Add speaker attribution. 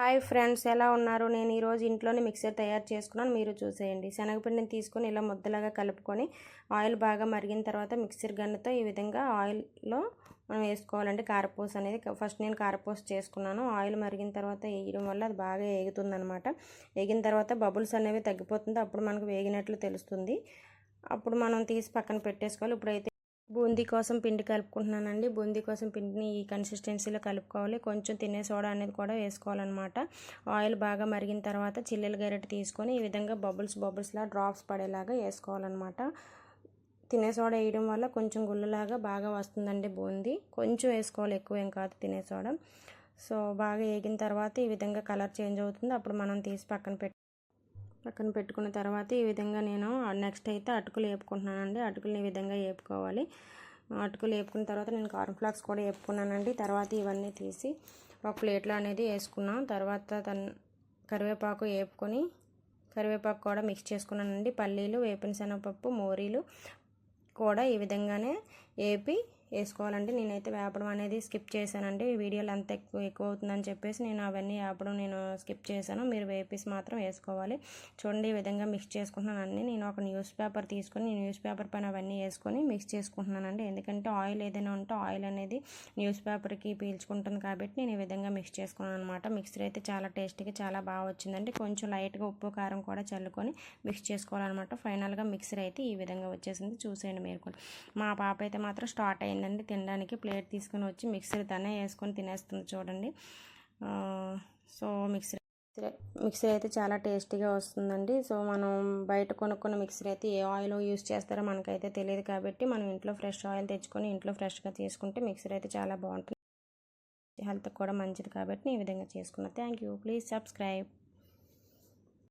Speaker 1: Hi friends ఎలా ఉన్నారు? నేను ఈరోజు ఇంట్లోనే మిక్సర్ తయారు చేసుకున్నాను. మీరు చూసేయండి. శనగపిండిని తీసుకొని ఇలా ముద్దలాగా కలుపుకొని ఆయిల్ బాగా మరిగిన తర్వాత మిక్సర్ గన్నుతో ఈ విధంగా ఆయిల్లో మనం వేసుకోవాలంటే కారపూస అనేది ఫస్ట్ నేను కారపూస చేసుకున్నాను. ఆయిల్ మరిగిన తర్వాత వేయడం వల్ల అది బాగా వేగుతుందనమాట వేగిన తర్వాత బబుల్స్ అనేవి తగ్గిపోతుంది. అప్పుడు మనకు వేగినట్లు తెలుస్తుంది. అప్పుడు మనం తీసి పక్కన పెట్టేసుకోవాలి. ఇప్పుడైతే బూందీ కోసం పిండి కలుపుకుంటున్నానండి. బూందీ కోసం పిండిని ఈ కన్సిస్టెన్సీలో కలుపుకోవాలి. కొంచెం తినే సోడా అనేది కూడా వేసుకోవాలన్నమాట. ఆయిల్ బాగా మరిగిన తర్వాత చిల్లెలు గరిటె తీసుకొని ఈ విధంగా బబుల్స్ బబుల్స్లా డ్రాప్స్ పడేలాగా వేసుకోవాలన్నమాట. తినే సోడా వేయడం వల్ల కొంచెం గుళ్ళలాగా బాగా వస్తుందండి బూందీ. కొంచెం వేసుకోవాలి ఎక్కువ ఏం కాదు తినే సోడా. సో బాగా వేగిన తర్వాత ఈ విధంగా కలర్ చేంజ్ అవుతుంది. అప్పుడు మనం తీసి పక్కన పెట్టి పక్కన పెట్టుకున్న తర్వాత ఈ విధంగా నేను నెక్స్ట్ అయితే అటుకులు వేపుకుంటున్నానండి అటుకులు ఈ విధంగా వేపుకోవాలి అటుకులు వేపుకున్న తర్వాత నేను కార్న్ఫ్లాక్స్ కూడా వేపుకున్నానండి తర్వాత ఇవన్నీ తీసి ఒక ప్లేట్లో అనేది వేసుకున్నాం. తర్వాత తన్ కరివేపాకు వేపుకొని కరివేపాకు కూడా మిక్స్ చేసుకున్నానండి. పల్లీలు వేపిన శనగపప్పు మోరీలు కూడా ఈ విధంగానే వేపి వేసుకోవాలండి నేనైతే వేపడం అనేది స్కిప్ చేశానండి. వీడియోలు అంత ఎక్కువ ఎక్కువ అవుతుందని చెప్పేసి నేను అవన్నీ వేపడం నేను స్కిప్ చేశాను. మీరు వేపేసి మాత్రం వేసుకోవాలి. చూడండి ఈ విధంగా మిక్స్ చేసుకుంటున్నాను అన్నీ. నేను ఒక న్యూస్ పేపర్ తీసుకొని న్యూస్ పేపర్ పైన అవన్నీ వేసుకొని మిక్స్ చేసుకుంటున్నానండి. ఎందుకంటే ఆయిల్ ఏదైనా ఉంటే ఆయిల్ అనేది న్యూస్ పేపర్కి పీల్చుకుంటుంది కాబట్టి నేను ఈ విధంగా మిక్స్ చేసుకున్నాను అనమాట మిక్సర్ అయితే చాలా టేస్టీగా చాలా బాగా వచ్చిందండి. కొంచెం లైట్గా ఉప్పు కారం కూడా చల్లుకొని మిక్స్ చేసుకోవాలన్నమాట. ఫైనల్గా మిక్సర్ అయితే ఈ విధంగా వచ్చేసింది. చూసేయండి మీరు కూడా. మా పాప అయితే మాత్రం స్టార్ట్ అయింది. ఏంటంటే తినడానికి ప్లేట్ తీసుకొని వచ్చి మిక్సర్ తనే వేసుకొని తినేస్తుంది చూడండి. సో మిక్సర్ మిక్సర్ అయితే చాలా టేస్టీగా వస్తుందండి. సో మనం బయట కొనుక్కున్న మిక్సర్ అయితే ఏ ఆయిల్ యూస్ చేస్తారో మనకైతే తెలియదు కాబట్టి మనం ఇంట్లో ఫ్రెష్ ఆయిల్ తెచ్చుకొని ఇంట్లో ఫ్రెష్గా తీసుకుంటే మిక్సర్ అయితే చాలా బాగుంటుంది. హెల్త్ కూడా మంచిది కాబట్టి ఈ విధంగా చేసుకున్నాను థ్యాంక్ యూ. Please subscribe.